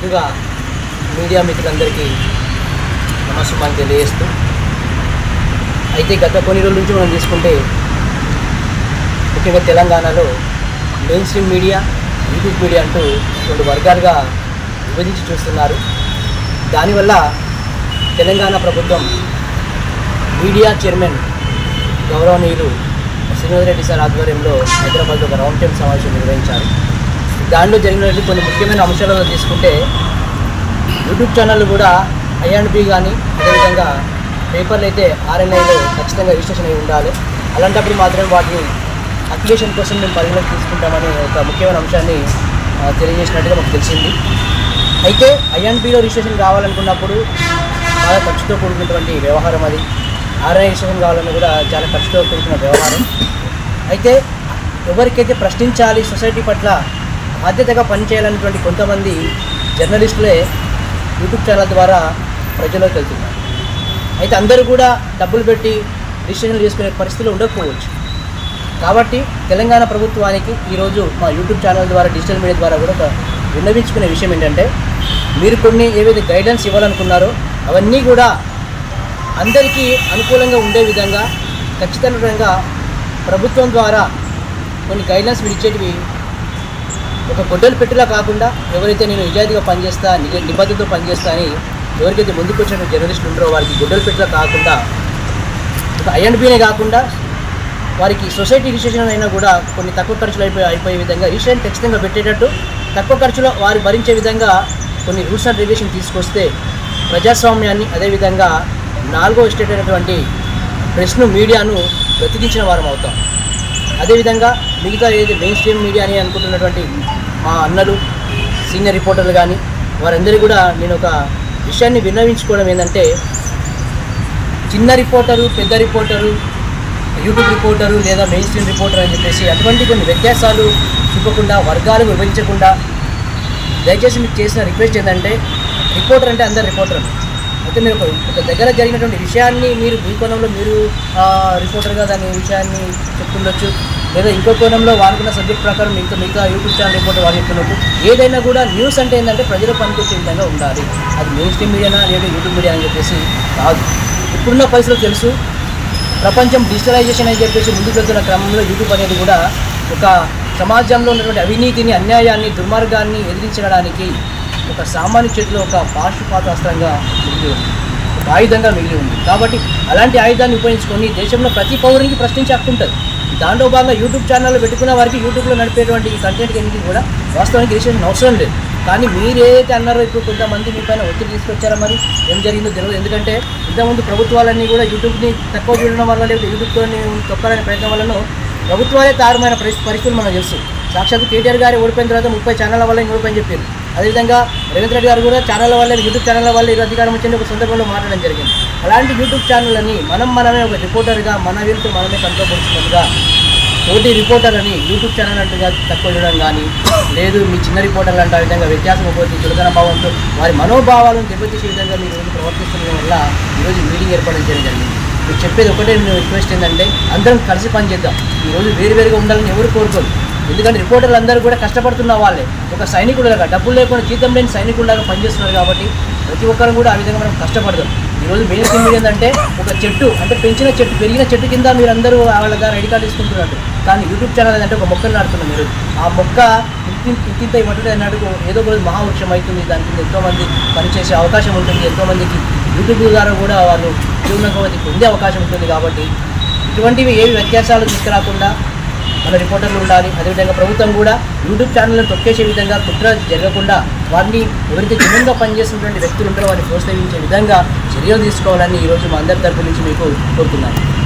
ముందుగా మీడియా మిత్రులందరికీ నమస్కారం తెలియజేస్తూ అయితే గత కొన్ని రోజుల నుంచి మనం తీసుకుంటే ముఖ్యంగా తెలంగాణలో main stream media YouTube media అంటూ రెండు వర్గాలుగా విభజించి చూస్తున్నారు. దానివల్ల తెలంగాణ ప్రభుత్వం మీడియా చైర్మన్ గౌరవనీయులు శ్రీనివాసరెడ్డి సార్ ఆధ్వర్యంలో హైదరాబాద్లో ఒక రౌండ్ టేబుల్ సమావేశం నిర్వహించారు. దానిలో జరిగినటువంటి కొన్ని ముఖ్యమైన అంశాలను తీసుకుంటే యూట్యూబ్ ఛానళ్ళు కూడా ఐఎండ్బి కానీ అదేవిధంగా పేపర్లు అయితే ఆర్ఎన్ఐలో ఖచ్చితంగా రిజిస్ట్రేషన్ అయి ఉండాలి. అలాంటప్పుడు మాత్రమే వాటిని అప్లికేషన్ కోసం మేము పరిగణలోకి తీసుకుంటామనే ఒక ముఖ్యమైన అంశాన్ని తెలియజేసినట్టుగా మాకు తెలిసింది. అయితే ఐఎన్బిలో రిజిస్ట్రేషన్ కావాలనుకున్నప్పుడు చాలా ఖర్చుతో కూడుకున్నటువంటి వ్యవహారం అది. ఆర్ఐ రిజిస్ట్రేషన్ కావాలన్నా కూడా చాలా ఖర్చుతో కూడుకున్న వ్యవహారం. అయితే ఎవరికైతే ప్రశ్నించాలి సొసైటీ పట్ల బాధ్యతగా పనిచేయాలన్నటువంటి కొంతమంది జర్నలిస్టులే యూట్యూబ్ ఛానల్ ద్వారా ప్రజల్లోకి వెళ్తున్నారు అయితే అందరూ కూడా డబ్బులు పెట్టి రిజిస్ట్రేషన్ చేసుకునే పరిస్థితులు ఉండకపోవచ్చు. కాబట్టి తెలంగాణ ప్రభుత్వానికి ఈరోజు మా యూట్యూబ్ ఛానల్ ద్వారా డిజిటల్ మీడియా ద్వారా కూడా విన్నవించుకునే విషయం ఏంటంటే మీరు కొన్ని ఏవైతే గైడెన్స్ ఇవ్వాలనుకున్నారో అవన్నీ కూడా అందరికీ అనుకూలంగా ఉండే విధంగా ఖచ్చితంగా ప్రభుత్వం ద్వారా కొన్ని గైడ్లైన్స్ మీరు ఇచ్చేటివి ఒక గొడ్డలు పెట్టులా కాకుండా ఎవరైతే నేను నిజాయితీగా పనిచేస్తా నిజ నిబద్ధతతో పనిచేస్తా అని ఎవరికైతే ముందుకు వచ్చిన జర్నలిస్టులు ఉంటారో వారికి గొడ్డలు పెట్టులా కాకుండా ఒక ఐఎండ్బీనే కాకుండా వారికి సొసైటీ రిజిస్ట్రేషన్ అయినా కూడా కొన్ని తక్కువ ఖర్చులు అయిపోయి అయిపోయే విధంగా రిజిస్ట్రేషన్ ఖచ్చితంగా పెట్టేటట్టు తక్కువ ఖర్చులో వారు భరించే విధంగా కొన్ని రూల్స్ అండ్ రెగ్యులేషన్ తీసుకొస్తే ప్రజాస్వామ్యాన్ని అదేవిధంగా నాలుగో ఎస్టేట్ అయినటువంటి ప్రెస్ను మీడియాను బ్రతికించిన వారం అవుతాం. అదేవిధంగా మిగతా ఏది మెయిన్ స్ట్రీమ్ మీడియా అని అనుకుంటున్నటువంటి మా అన్నలు సీనియర్ రిపోర్టర్లు కానీ వారందరూ కూడా నేను ఒక విషయాన్ని విన్నవించుకోవడం ఏంటంటే చిన్న రిపోర్టరు పెద్ద రిపోర్టరు యూట్యూబ్ రిపోర్టరు లేదా మెయిన్ స్ట్రీమ్ రిపోర్టర్ అని చెప్పేసి అటువంటి కొన్ని వ్యత్యాసాలు చూపకుండా వర్గాలు విభజించకుండా దయచేసి మీకు చేసిన రిక్వెస్ట్ ఏంటంటే రిపోర్టర్ అంటే అందరు రిపోర్టర్ అయితే మీరు ఒక దగ్గర జరిగినటువంటి విషయాన్ని మీరు మీ కోణంలో మీరు రిపోర్టర్గా దాని విషయాన్ని చెప్తుండొచ్చు. లేదా ఇంకో కోణంలో వాడుకున్న సబ్జెక్ట్ ప్రకారం మిగతా మిగతా యూట్యూబ్ ఛానల్ రిపోర్ట్ వాళ్ళు చెప్తున్నప్పుడు ఏదైనా కూడా న్యూస్ అంటే ఏంటంటే ప్రజలు పనికొచ్చే విధంగా ఉండాలి. అది మెయిన్ స్ట్రీమ్ మీడియానా లేదా యూట్యూబ్ మీడియా అని చెప్పేసి కాదు. ఇప్పుడున్న పరిస్థితులు తెలుసు. ప్రపంచం డిజిటలైజేషన్ అని చెప్పేసి ముందుకు వెళ్తున్న క్రమంలో యూట్యూబ్ అనేది కూడా ఒక సమాజంలో ఉన్నటువంటి అవినీతిని అన్యాయాన్ని దుర్మార్గాన్ని ఎదిరించడానికి ఒక సామాన్య చేతిలో ఒక పాశుపాతాస్త్రంగా మిగిలి ఉంది. ఒక ఆయుధంగా మిగిలి ఉంది. కాబట్టి అలాంటి ఆయుధాన్ని ఉపయోగించుకొని దేశంలో ప్రతి పౌరునికి ప్రశ్నించే హక్కు ఉంటుంది. దాంట్లో భాగంగా యూట్యూబ్ ఛానల్లో పెట్టుకున్న వారికి యూట్యూబ్లో నడిపేటువంటి ఈ కంటెంట్ ఎన్నికలు కూడా వాస్తవానికి రిజిస్ట్రేషన్ అవసరం లేదు. కానీ మీరేదైతే అన్నారో ఇప్పుడు కొంతమంది మీ పైన ఒత్తిడి తీసుకొచ్చారా మరి? ఏం జరిగిందో తెలియదు ఎందుకంటే ఇంతకుముందు ప్రభుత్వాలన్నీ కూడా యూట్యూబ్ని తక్కువ చూడడం వల్ల లేకపోతే యూట్యూబ్తో తొక్కాలనే ప్రయత్నం వల్లనో ప్రభుత్వాలే తారుమైన పరిస్థితులు మనం తెలుసు. సాక్షాత్ కేటీఆర్ గారు ఓడిపోయిన తర్వాత ముప్పై ఛానళ్ళ వల్ల ఓడిపోయి చెప్పారు. అదేవిధంగా రేవంత్ రెడ్డి గారు కూడా ఛానళ్ళ వల్ల యూట్యూబ్ ఛానళ్ళ వల్ల ఈరోజు అధికారం వచ్చింది ఒక సందర్భంలో మాట్లాడడం జరిగింది. అలాంటి యూట్యూబ్ ఛానళ్ళని మనం మనమే ఒక రిపోర్టర్గా మన వీరితో మనమే కంట్రోల్ తోటి రిపోర్టర్ అని యూట్యూబ్ ఛానల్ అంటుగా తక్కువ చూడడం కానీ లేదు మీ చిన్న రిపోర్టర్లు అంటే ఆ విధంగా వ్యత్యాసం పోతే చులకన భావంతో వారి మనోభావాలను దెబ్బతీసే విధంగా మీరు ఈరోజు ప్రవర్తిస్తున్న వల్ల ఈరోజు మీటింగ్ ఏర్పాటు చేయడం జరిగింది. మీరు చెప్పేది ఒకటే నేను రిక్వెస్ట్ ఏంటంటే అందరం కలిసి పనిచేద్దాం. ఈరోజు వేరువేరుగా ఉండాలని ఎవరు కోరుకోరు. ఎందుకంటే రిపోర్టర్లు అందరూ కూడా కష్టపడుతున్న వాళ్ళే. ఒక సైనికుడులాగా డబ్బులు లేకుండా జీతం లేని సైనికుడిలాగా పనిచేస్తున్నారు కాబట్టి ప్రతి ఒక్కరు కూడా ఆ విధంగా మనం కష్టపడదాం ఈరోజు మెయిన్ ఏంటంటే ఒక చెట్టు అంటే పెంచిన చెట్టు పెరిగిన చెట్టు కింద మీరు అందరూ వాళ్ళ ద్వారా ఐడి కార్డు తీసుకుంటున్నారు. కానీ యూట్యూబ్ ఛానల్ ఏంటంటే ఒక మొక్కను నాటుతున్నాం మీరు. ఆ మొక్క ఇంత ఇంతింత ఇవ్వటం అన్నట్టు ఏదో ఒక రోజు మహావృక్షం అవుతుంది దాని కింద ఎంతోమంది పనిచేసే అవకాశం ఉంటుంది ఎంతోమందికి యూట్యూబ్ ద్వారా కూడా వాళ్ళు జీవనోపాధి పొందే అవకాశం ఉంటుంది కాబట్టి ఇటువంటివి ఏవి వ్యత్యాసాలు తీసుకురాకుండా మన రిపోర్టర్లు ఉండాలి. అదేవిధంగా ప్రభుత్వం కూడా యూట్యూబ్ ఛానల్ని తొక్కేసే విధంగా కుట్ర జరగకుండా వారిని ఎవరైతే జనంగా పనిచేస్తున్నటువంటి వ్యక్తులు ఉంటారో వారిని ప్రోత్సహించే విధంగా చర్యలు తీసుకోవాలని ఈరోజు మా అందరి తరపు నుంచి మీకు కోరుతున్నాను.